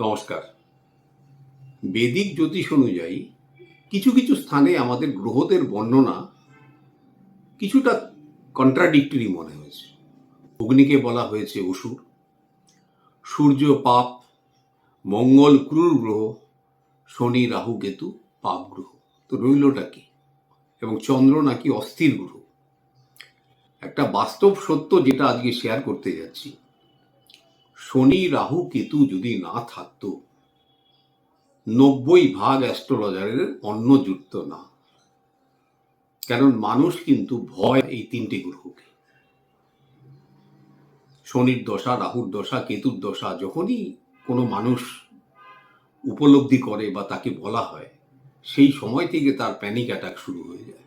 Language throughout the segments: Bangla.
নমস্কার। বেদিক জ্যোতিষ অনুযায়ী কিছু কিছু স্থানে আমাদের গ্রহদের বর্ণনা কিছুটা কন্ট্রাডিক্টরি মনে হয়েছে। অগ্নিকে বলা হয়েছে অসুর, সূর্য পাপ, মঙ্গল ক্রুর গ্রহ, শনি, রাহু, কেতু, পাপ গ্রহ। তো রইলটা কি? এবং চন্দ্র নাকি অস্থির গ্রহ? একটা বাস্তব সত্য যেটা আজকে শেয়ার করতে যাচ্ছি। শনি রাহু কেতু যদি না থাকতো, নব্বই ভাগ অ্যাস্ট্রোলজারের অন্য যুক্ত না। কারণ মানুষ কিন্তু ভয় এই তিনটে গ্রহকে। শনির দশা, রাহুর দশা, কেতুর দশা যখনই কোনো মানুষ উপলব্ধি করে বা তাকে বলা হয়, সেই সময় থেকে তার প্যানিক অ্যাটাক শুরু হয়ে যায়।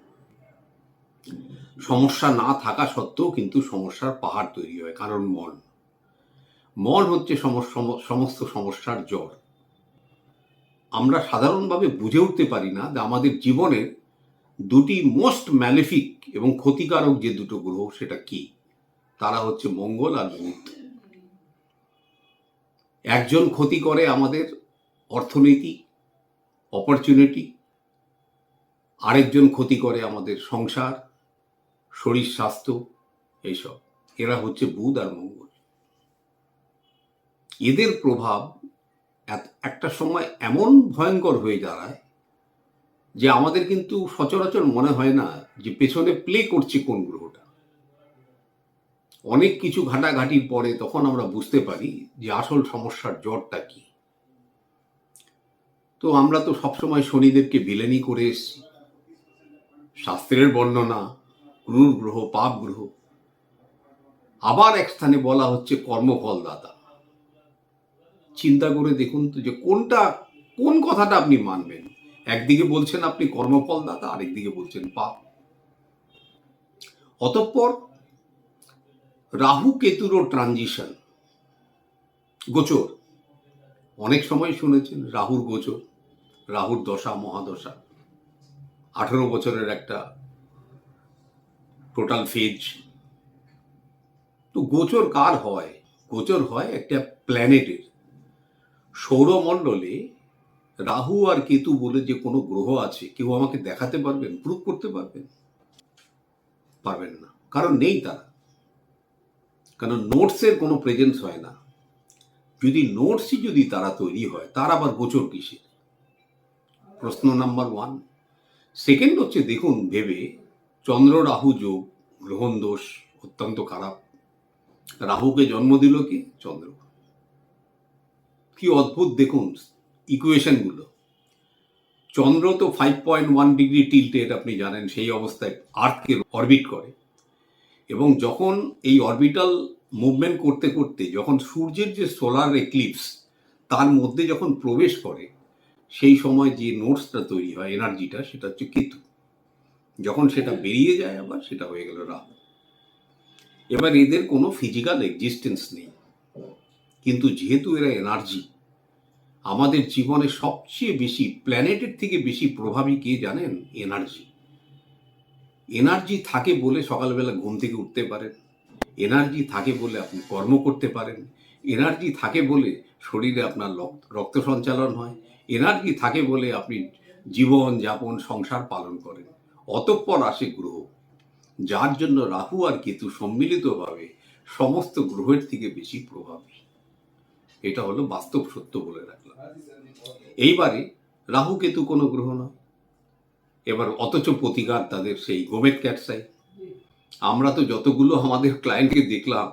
সমস্যা না থাকা সত্ত্বেও কিন্তু সমস্যার পাহাড় তৈরি হয়, কারণ মন। মন হচ্ছে সমস- সমস্ত সমস্যার জড় আমরা সাধারণভাবে বুঝে উঠতে পারি না যে আমাদের জীবনের দুটি মোস্ট ম্যালিফিক এবং ক্ষতিকারক যে দুটো গ্রহ, সেটা কি? তারা হচ্ছে মঙ্গল আর বুধ। একজন ক্ষতি করে আমাদের অর্থনীতি, অপরচুনিটি, আরেকজন ক্ষতি করে আমাদের সংসার, শরীর, স্বাস্থ্য, এইসব। এরা হচ্ছে বুধ আর মঙ্গল। এদের প্রভাব একটা সময় এমন ভয়ঙ্কর হয়ে দাঁড়ায় যে আমাদের কিন্তু সচরাচর মনে হয় না যে পেছনে প্লে করছে কোন গ্রহটা। অনেক কিছু ঘাটাঘাটির পরে তখন আমরা বুঝতে পারি যে আসল সমস্যার জটটা কি। তো আমরা তো সবসময় শনিদেবকে বিলেনি করে এসেছি। শাস্ত্রের বর্ণনা ক্রুর গ্রহ, পাপ গ্রহ। আবার এক স্থানে বলা হচ্ছে কর্মফলদাতা। চিন্তা করে দেখুন তো যে কোনটা, কোন কথাটা আপনি মানবেন? একদিকে বলছেন আপনি কর্মফলদাতা আরেকদিকে বলছেন পাপ। অতঃপর রাহু কেতুরও ট্রানজিশন গোচর। অনেক সময় শুনেছেন রাহুর গোচর, রাহুর দশা, মহাদশা। আঠেরো বছরের একটা টোটাল ফেজ তো গোচর কার হয়? গোচর হয় একটা প্ল্যানেটের সৌরমণ্ডলে রাহু আর কেতু বলে যে কোনো গ্রহ আছে, কেউ আমাকে দেখাতে পারবেন প্রুভ করতে পারবেন? পারবেন না। কারণ নেই তারা। কারণ নোটসের কোনো প্রেজেন্স হয় না। যদি নোটসই যদি তারা তৈরি হয়, তার আবার গোচর কিসের? প্রশ্ন নাম্বার ওয়ান সেকেন্ড হচ্ছে, দেখুন, ভেবে চন্দ্র রাহু যোগ, গ্রহণ দোষ অত্যন্ত খারাপ। রাহুকে জন্ম দিল কি? চন্দ্র। কি অদ্ভুত দেখুন ইকুয়েশনগুলো চন্দ্র তো five point one degree tilted আপনি জানেন, সেই অবস্থায় আর্থকে অরবিট করে। এবং যখন এই অরবিটাল মুভমেন্ট করতে করতে, যখন সূর্যের যে সোলার এক্লিপস তার মধ্যে যখন প্রবেশ করে, সেই সময় যে নোটসটা তৈরি হয় এনার্জিটা সেটা হচ্ছে কেতু। যখন সেটা বেরিয়ে যায় আবার, সেটা হয়ে গেল রাহু। এবার এদের কোনো ফিজিক্যাল এক্সিস্টেন্স নেই। কিন্তু যেহেতু এরা এনার্জি আমাদের জীবনে সবচেয়ে বেশি প্ল্যানেটের থেকে বেশি প্রভাবী কে জানেন? এনার্জি এনার্জি থাকে বলে সকালবেলা ঘুম থেকে উঠতে পারেন এনার্জি থাকে বলে আপনি কর্ম করতে পারেন এনার্জি থাকে বলে শরীরে আপনার রক্ত- সঞ্চালন হয় এনার্জি থাকে বলে আপনি জীবন যাপন, সংসার পালন করেন, অতঃপর আসে গ্রহ। যার জন্য রাহু আর কেতু সম্মিলিতভাবে সমস্ত গ্রহের থেকে বেশি প্রভাবী। এটা হলো বাস্তব সত্য বলে রাখলাম। এইবারে রাহু কেতু কোনো গ্রহ নয়। এবার অথচ প্রতিকার তাদের সেই গোমেদ ক্যাটসাই। আমরা তো যতগুলো আমাদের ক্লায়েন্টকে দেখলাম,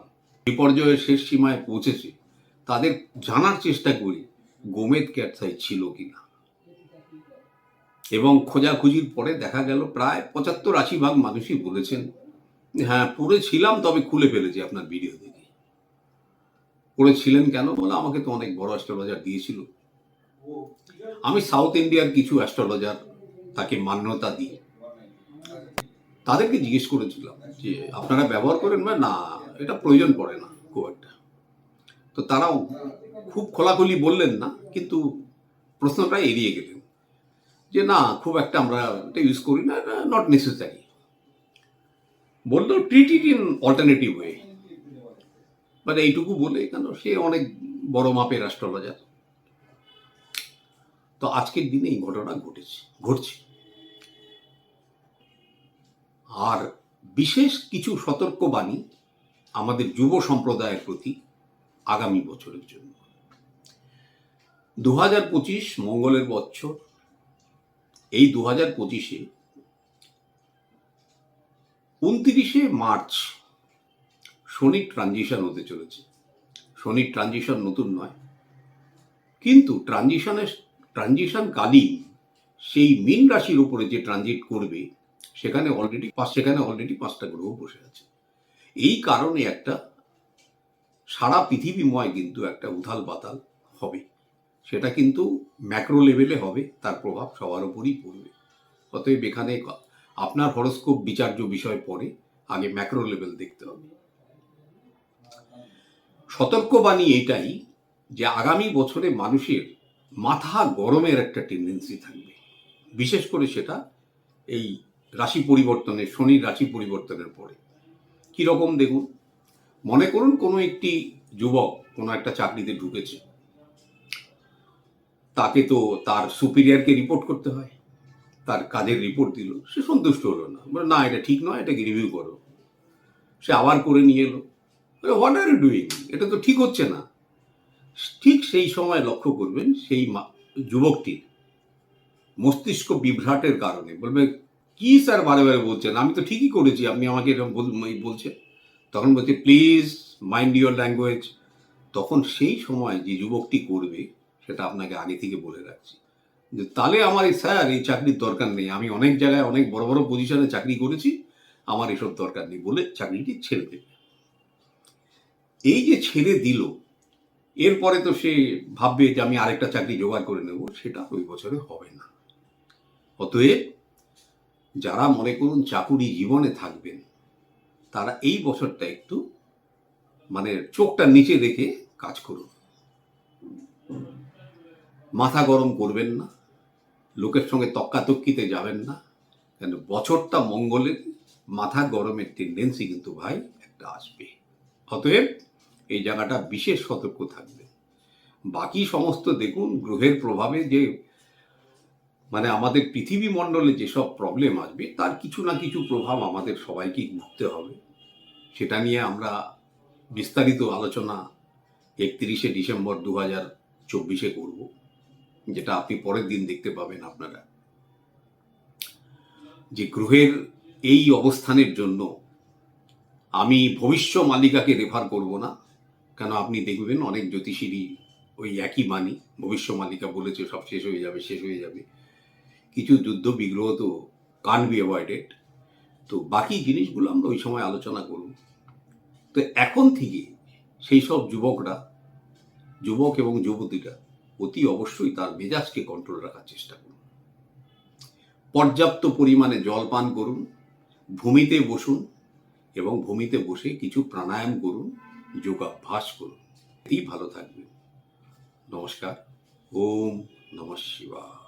বিপর্যয়ের শেষ সীমায় পৌঁছেছে, তাদের জানার চেষ্টা করি গোমেদ ক্যাটসাই ছিল কিনা। এবং খোঁজাখুঁজির পরে দেখা গেল প্রায় পঁচাত্তর আশি ভাগ মানুষই বলেছেন হ্যাঁ পড়েছিলাম তবে খুলে ফেলেছি আপনার ভিডিও পড়েছিলেন কেন? বলে আমাকে তো অনেক বড় অ্যাস্ট্রোলজার দিয়েছিল। আমি সাউথ ইন্ডিয়ার কিছু অ্যাস্ট্রোলজার তাকে মান্যতা দিই। তাদেরকে জিজ্ঞেস করেছিলাম যে, আপনারা ব্যবহার করেন বা না? এটা প্রয়োজন পড়ে না খুব একটা। তো তারাও খুব খোলাখুলি বললেন না, কিন্তু প্রশ্নটা এড়িয়ে গেলেন। যে, না, খুব একটা আমরা এটা ইউজ করি না নট নেসেসারি বলল treat it in alternative way মানে এইটুকু বলে কেন? সে অনেক বড় মাপের অ্যাস্ট্রোলজার তো আজকের দিনে এই ঘটনা ঘটেছে, ঘটছে। আর বিশেষ কিছু সতর্কবাণী আমাদের যুব সম্প্রদায়ের প্রতি আগামী বছরের জন্য। দু হাজার পঁচিশ মঙ্গলের বছর, এই দু হাজার পঁচিশে উনত্রিশে মার্চ শনির ট্রানজিশন হতে চলেছে। শনির ট্রানজিশন নতুন নয়। কিন্তু ট্রানজিশনের ট্রানজিশন কালীন সেই মীন রাশির উপরে যে ট্রানজিট করবে, সেখানে অলরেডি সেখানে অলরেডি পাঁচটা গ্রহ বসে আছে। এই কারণে একটা সারা পৃথিবীময় কিন্তু একটা উথাল বাতাল হবে। সেটা কিন্তু ম্যাক্রো লেভেলে হবে, তার প্রভাব সবার উপরই পড়বে। অতএব এখানে আপনার হরস্কোপ বিচার্য বিষয় পরে আগে ম্যাক্রো লেভেল দেখতে হবে। সতর্কবাণী এটাই যে আগামী বছরে মানুষের মাথা গরমের একটা টেন্ডেন্সি থাকবে। বিশেষ করে সেটা এই রাশি পরিবর্তনের শনির রাশি পরিবর্তনের পরে। কীরকম দেখুন? মনে করুন কোনো একটি যুবক কোনো একটা চাকরিতে ঢুকেছে। তাকে তো তার সুপিরিয়ারকে রিপোর্ট করতে হয়। তার কাজের রিপোর্ট দিল। সে সন্তুষ্ট হলো না। বলে, না, এটা ঠিক নয়, এটাকে রিভিউ করো। সে আবার করে নিয়ে এলো। হোয়াট আর ইউ ডুইং এটা তো ঠিক হচ্ছে না। ঠিক সেই সময় লক্ষ্য করবেন সেই যুবকটির মস্তিষ্ক বিভ্রাটের কারণে বলবে, কি স্যার বারে বারে বলছেন? আমি তো ঠিকই করেছি, আপনি আমাকে এরকম বল- বলছেন। তখন বলছে প্লিজ মাইন্ড ইউর ল্যাঙ্গুয়েজ তখন সেই সময় যে যুবকটি করবে, সেটা আপনাকে আগে থেকে বলে রাখছি। যে তাহলে আমার এই স্যার, এই চাকরির দরকার নেই। আমি অনেক জায়গায় অনেক বড় বড় পজিশনে চাকরি করেছি, আমার এসব দরকার নেই বলে চাকরিটি ছেড়ে দেবে। এই যে ছেড়ে দিল, এরপরে তো সে ভাববে যে আমি আরেকটা চাকরি জোগাড় করে নেব, সেটা ওই বছরে হবে না। অতএব যারা মনে করুন চাকুরি জীবনে থাকবেন, তারা এই বছরটা একটু মানে চোখটা নিচে রেখে কাজ করুন। মাথা গরম করবেন না, লোকের সঙ্গে তক্কাতক্কিতে যাবেন না, কেন বছরটা মঙ্গলের, মাথা গরমের টেন্ডেন্সি কিন্তু ভাই একটা আসবে। অতএব এই জায়গাটা বিশেষ সতর্ক থাকবে। বাকি সমস্ত দেখুন, গ্রহের প্রভাবে যে মানে আমাদের পৃথিবী মণ্ডলে যেসব প্রবলেম আসবে, তার কিছু না কিছু প্রভাব আমাদের সবাইকেই ভুগতে হবে। সেটা নিয়ে আমরা বিস্তারিত আলোচনা একত্রিশে ডিসেম্বর দু হাজার চব্বিশে করব, যেটা আপনি পরের দিন দেখতে পাবেন আপনারা। যে গ্রহের এই অবস্থানের জন্য আমি ভবিষ্য মালিকাকে রেফার করব না। কেন আপনি দেখবেন অনেক জ্যোতিষীরই ওই একই মানি ভবিষ্য মালিকা বলেছে সব শেষ হয়ে যাবে, শেষ হয়ে যাবে। কিছু যুদ্ধ বিগ্রহ তো কান বি অ্যাভয়েডেড তো বাকি জিনিসগুলো আমরা ওই সময় আলোচনা করব। তো এখন থেকে সেই সব যুবকরা, যুবক এবং যুবতীরা অতি অবশ্যই তার মেজাজকে কন্ট্রোল রাখার চেষ্টা করুন। পর্যাপ্ত পরিমাণে জল পান করুন, ভূমিতে বসুন এবং ভূমিতে বসে কিছু প্রাণায়াম করুন। যোগাভ্যাস করুন। এই ভালো থাকবে নমস্কার। ওম নমঃ শিবায়।